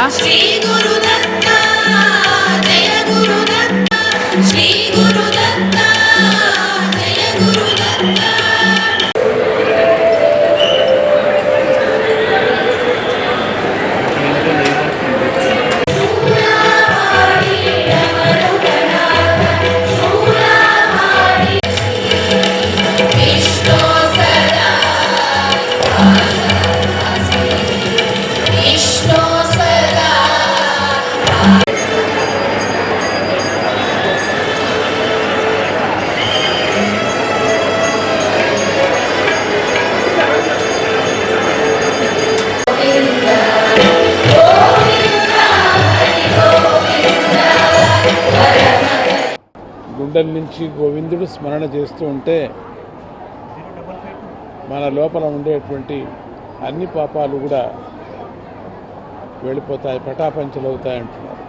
¿Ah? గుండెల నుంచి గోవిందుడు స్మరణ చేస్తూ ఉంటే మన లోపల ఉండేటువంటి అన్ని పాపాలు కూడా వెళ్ళిపోతాయి పటాపంచలవుతాయి అంటున్నారు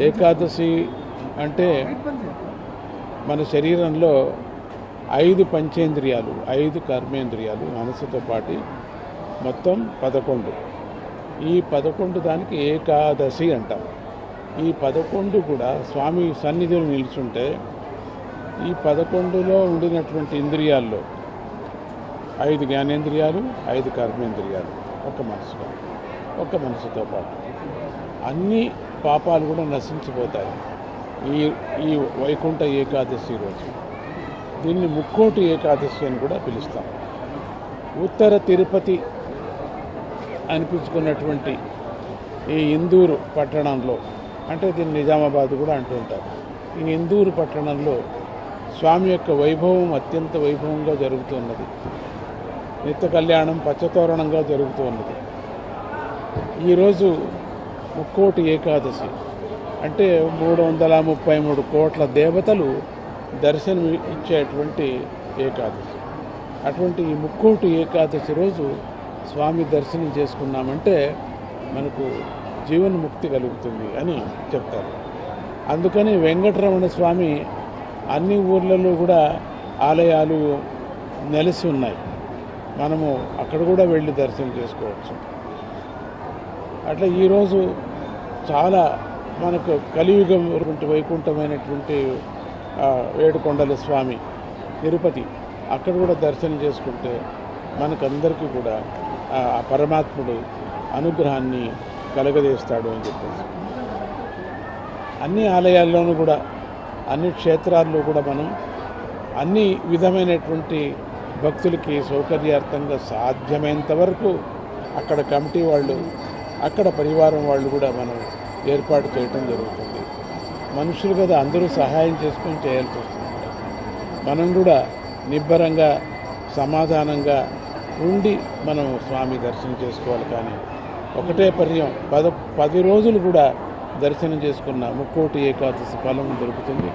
ఏకాదశి అంటే మన శరీరంలో ఐదు పంచేంద్రియాలు ఐదు కర్మేంద్రియాలు మనసుతో పాటు మొత్తం పదకొండు. ఈ పదకొండు దానికి ఏకాదశి అంటారు ఈ పదకొండు కూడా స్వామి సన్నిధిలో నిలుచుంటే ఈ పదకొండులో ఉండినటువంటి ఇంద్రియాల్లో ఐదు జ్ఞానేంద్రియాలు ఐదు కర్మేంద్రియాలు ఒక మనసుతో ఒక మనసుతో పాటు. అన్ని పాపాలు కూడా నశించిపోతాయి. ఈ ఈ వైకుంఠ ఏకాదశి రోజు. దీన్ని ముక్కోటి ఏకాదశి అని కూడా పిలుస్తాం. ఉత్తర తిరుపతి అనిపించుకున్నటువంటి ఈ ఇందూరు పట్టణంలో అంటే దీన్ని నిజామాబాద్ కూడా అంటూ ఉంటారు. ఈ ఇందూరు పట్టణంలో స్వామి యొక్క వైభవం అత్యంత వైభవంగా జరుగుతున్నది. నిత్య కళ్యాణం పచ్చతోరణంగా జరుగుతూ ఉన్నది ఈరోజు ముక్కోటి ఏకాదశి. అంటే మూడు వందల ముప్పై మూడు కోట్ల దేవతలు దర్శనం ఇచ్చేటువంటి ఏకాదశి. అటువంటి ఈ ముక్కోటి ఏకాదశి రోజు స్వామి దర్శనం చేసుకున్నామంటే మనకు జీవన్ముక్తి కలుగుతుంది అని చెప్తారు. అందుకని వెంకటరమణ స్వామి అన్ని ఊర్లలో కూడా ఆలయాలు నెలసి ఉన్నాయి. మనము అక్కడ కూడా వెళ్ళి దర్శనం చేసుకోవచ్చు. అట్లా ఈరోజు చాలా మనకు కలియుగం వైకుంఠమైనటువంటి ఏడుకొండల స్వామి తిరుపతి అక్కడ కూడా దర్శనం చేసుకుంటే మనకందరికీ కూడా ఆ పరమాత్ముడు అనుగ్రహాన్ని కలగజేస్తాడు అని చెప్పేసి. అన్ని ఆలయాల్లోనూ కూడా అన్ని క్షేత్రాల్లో కూడా మనం అన్ని విధమైనటువంటి భక్తులకి సౌకర్యార్థంగా సాధ్యమైనంత వరకు అక్కడ కమిటీ వాళ్ళు అక్కడ పరివారం వాళ్ళు కూడా మనం ఏర్పాటు చేయటం జరుగుతుంది. మనుషులు కదా అందరూ సహాయం చేసుకొని చేయాల్సి వస్తుంది. మనం కూడా నిబ్బరంగా సమాధానంగా ఉండి మనం స్వామి దర్శనం చేసుకోవాలి కానీ ఒకటే పర్యం. పద పది రోజులు కూడా దర్శనం చేసుకున్న ముక్కోటి ఏకాదశి ఫలం దొరుకుతుంది.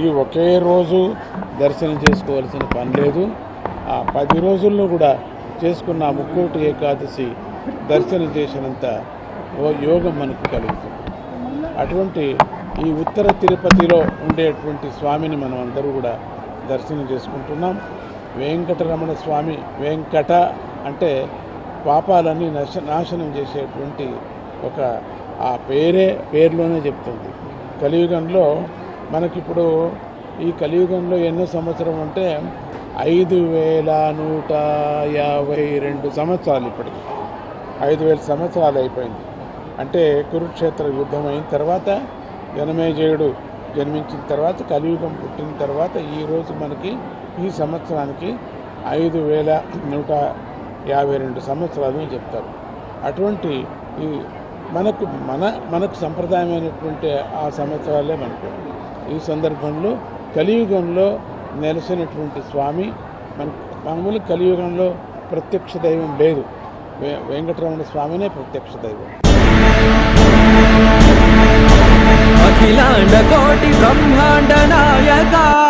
ఈ ఒకే రోజు దర్శనం చేసుకోవాల్సిన పని లేదు. ఆ పది రోజుల్లో కూడా చేసుకున్న ముక్కోటి ఏకాదశి దర్శనం చేసినంత యోగం మనకు కలుగుతుంది. అటువంటి ఈ ఉత్తర తిరుపతిలో ఉండేటువంటి స్వామిని మనం అందరూ కూడా దర్శనం చేసుకుంటున్నాం. వెంకటరమణ స్వామి వెంకట అంటే పాపాలన్నీ నశ నాశనం చేసేటువంటి ఒక ఆ పేరే పేరులోనే చెప్తుంది. కలియుగంలో మనకిప్పుడు ఈ కలియుగంలో ఎన్నో సంవత్సరం అంటే ఐదు వేల నూట యాభై రెండు సంవత్సరాలు ఇప్పటికి. ఐదు వేల సంవత్సరాలు అయిపోయింది. అంటే కురుక్షేత్ర యుద్ధం అయిన తర్వాత జనమేజయుడు జన్మించిన తర్వాత కలియుగం పుట్టిన తర్వాత ఈరోజు మనకి ఈ సంవత్సరానికి ఐదు వేల నూట యాభై రెండు సంవత్సరాలు అని చెప్తారు. అటువంటి ఈ మనకు మన మనకు సంప్రదాయమైనటువంటి ఆ సంవత్సరాలే మనకు. ఈ సందర్భంలో కలియుగంలో నెలసినటువంటి స్వామి మన మామూలు కలియుగంలో ప్రత్యక్ష దైవం లేదు. వె- వెంకటరమణ స్వామినే ప్రత్యక్ష దైవం. అఖిలాండ కోటి బ్రహ్మాండ నాయకా